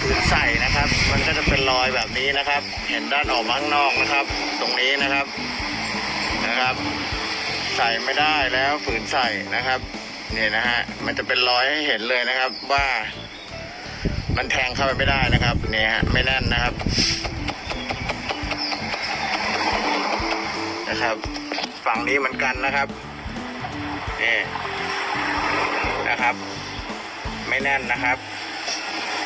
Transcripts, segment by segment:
ฝืนใส่นะครับ มันก็จะเป็นรอยแบบนี้นะครับ เห็นด้านออกมาข้างนอกนะครับ ตรงนี้นะครับนะครับ ใส่ไม่ได้แล้วฝืนใส่นะครับเนี่ยนะฮะมันจะเป็นรอยให้เห็นเลยนะครับว่า มันแทงเข้าไปไม่ได้นะครับเนี่ยฮะไม่แน่นนะครับนะครับ ฝั่งนี้เหมือนกันนะครับนี่นะครับ ไม่แน่นนะครับ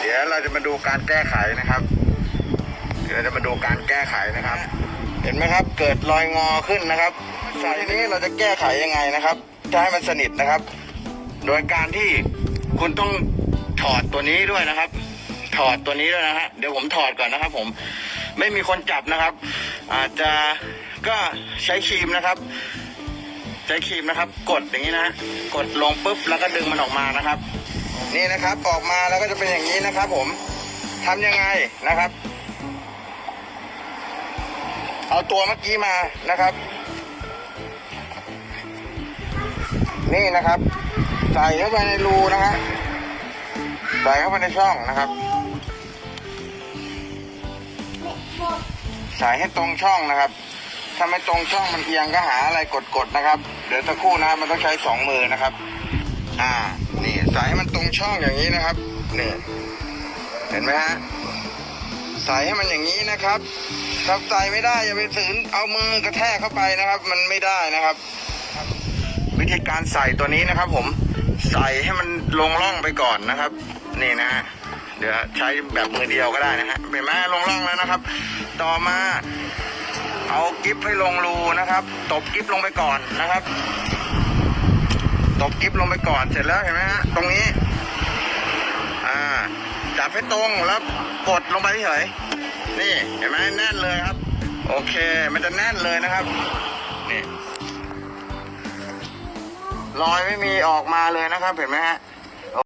เดี๋ยวเราจะมาดูการแก้ไขนะครับเดี๋ยวเราจะมาดูการแก้ไขนะครับ เห็นไหมครับ เกิดรอยงอขึ้นนะครับสายนี้เราจะแก้ไขยังไงนะครับจะให้มันสนิทนะครับ โดยการที่คุณต้องถอดตัวนี้ด้วยนะครับ ถอดตัวนี้ด้วยนะฮะเดี๋ยวผมถอดก่อนนะครับ ผมไม่มีคนจับนะครับ อาจจะก็ใช้ครีมนะครับ ใช้ครีมนะครับ กดอย่างนี้นะฮะกดลงปุ๊บแล้วก็ดึงมันออกมานะครับ นี่นะครับออกมาแล้วก็จะเป็นอย่างนี้นะครับ ผมทำยังไงนะครับ เอาตัวเมื่อกี้มานะครับ นี่นะครับ ใส่เข้าไปในรูนะฮะใส่เข้าไปในช่องนะครับ ใส่ให้ตรงช่องนะครับถ้าไม่ตรงช่องมันเอียงก็หาอะไรกดๆนะครับ เดี๋ยวสักครู่นะมันต้องใช้สองมือนะครับ อ่า นี่ใส่ให้มันตรงช่องอย่างนี้นะครับ นี่ เห็นไหมฮะใส่ให้มันอย่างนี้นะครับถ้าใส่ไม่ได้อย่าไปถืนเอามือกระแทกเข้าไปนะครับ มันไม่ได้นะครับ วิธีการใส่ตัวนี้นะครับ ผม ใส่ให้มันลงร่องไปก่อนนะครับ นี่นะฮะเดี๋ยวใช้แบบมือเดียวก็ได้นะฮะเป็นไหมลงร่องแล้วนะครับ ต่อมาเอากิฟให้ลงรูนะครับ ตบกิฟลงไปก่อนนะครับ ตบกิฟลงไปก่อนเสร็จแล้วเห็นไหมฮะตรงนี้ อ่าจับให้ตรงแล้วกดลงไปเฉยนี่เห็นไหมแน่นเลยครับ โอเค มันจะแน่นเลยนะครับนี่รอยไม่มีออกมาเลยนะครับเห็นไหมฮะ